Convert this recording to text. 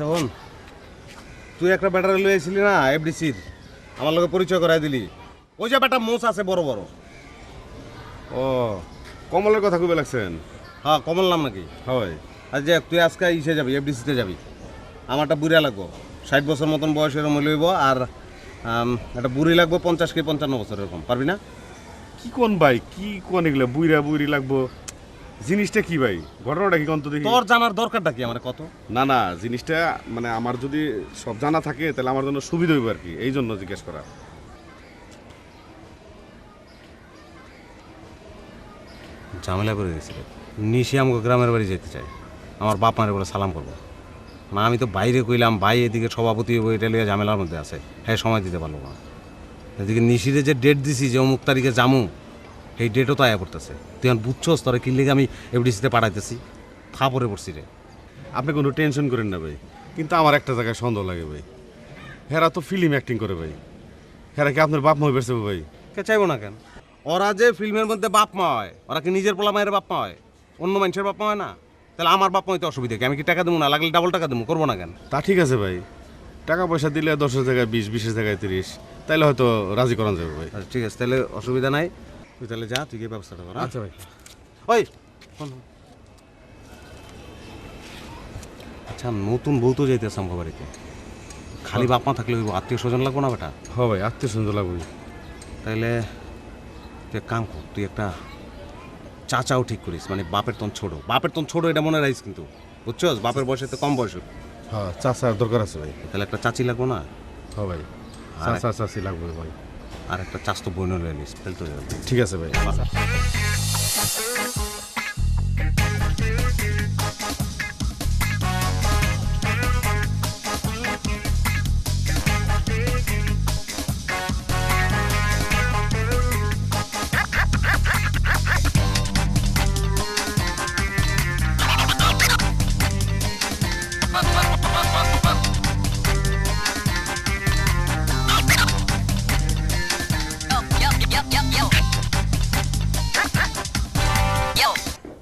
আচ্ছা হন তুই একটা ব্যাটারি লয়ে এসেছিলি না এফডিসির আমার লগে পরিচয় করাই দিলি। ওই যে বেটা মোষ আছে বড় বড়। ও কমলের কথা কবে লাগছেন? হ্যাঁ কমল নাম নাকি? হয়। আর যে তুই আজকে ইসে যাবি এফডিসিতে যাবি। আমারটা বুড়া লাগবো। ষাট বছর মতন বয়স এরকম লইব আর একটা বুড়ি লাগবো পঞ্চাশ কি পঞ্চান্ন বছর এরকম পারবি না? কি কোন ভাই? কি কোন এগুলো? বুইরা বুইরি লাগবো। জিনিসটা কি ভাই? ঘটনাটা কি কোন তো দেখি? তোর জানার দরকারটা কি আমার কত? না না জিনিসটা মানে আমার যদি সব জানা থাকে তাহলে আমার জন্য সুবিধা হইব আর কি এই জন্য জিজ্ঞেস করা। ঝামেলা করে গেছিল নিশি আমাকে গ্রামের বাড়ি যেতে চাই আমার বাপ মারে বলে সালাম করব। না আমি তো বাইরে কইলাম ভাই এদিকে সভাপতি হইবো, এটা লিয়ে ঝামেলার মধ্যে আছে। হ্যাঁ সময় দিতে পারল না। এদিকে নিশিরে যে ডেট দিছি যে অমুক তারিখে জামু সেই ডেটও তো আয়া পড়তেছে। তুই এখন বুঝছস তোরা কি লেগে আমি এফডিসিতে পাঠাইতেছি? থা পরে পড়ছি রে। আপনি কোনো টেনশন করেন না ভাই। কিন্তু আমার একটা জায়গায় সন্দেহ লাগে ভাই। হেরা তো ফিল্ম অ্যাক্টিং করে ভাই। হেরা কি আপনার বাপ মা বেরছে ভাই? কে চাইব না কেন? ওরা যে ফিল্মের মধ্যে বাপ মা হয় ওরা কি নিজের পোলা মায়ের বাপ মা হয়? অন্য মানুষের বাপ মা হয় না? তাহলে আমার বাপ মা হইতে অসুবিধা কি? আমি কি টাকা দেবো না? লাগলে ডাবল টাকা দেবো করব না কেন? তা ঠিক আছে ভাই। টাকা পয়সা দিলে দশের জায়গায় বিশ বিশের জায়গায় তিরিশ। তাইলে হয়তো রাজি করানো যাবে ভাই। আচ্ছা ঠিক আছে। তাহলে অসুবিধা নাই। তুই তাহলে যা তুই গিয়ে ব্যবস্থাটা কর হ্যাঁ? আচ্ছা ভাই। ওই আচ্ছা নতুন বউ তো যাইতেছে আমার বাড়িতে খালি বাপ মা থাকলে আত্মীয় স্বজন লাগবো না বেটা? হ ভাই আত্মীয় স্বজন লাগবে। তাইলে তুই এক কাম কর তুই একটা চাচাও ঠিক করিস মানে বাপের তন ছোট। বাপের তন ছোট এটা মনে রাখিস কিন্তু বুঝছস? বাপের বয়সে তো কম বয়স হ্যাঁ চাষার দরকার আছে ভাই। তাহলে একটা চাচি লাগবো না? হ ভাই চাষা চাষি লাগবে ভাই। আর একটা চাস্ত বইন ঠিক আছে ভাই। আচ্ছা।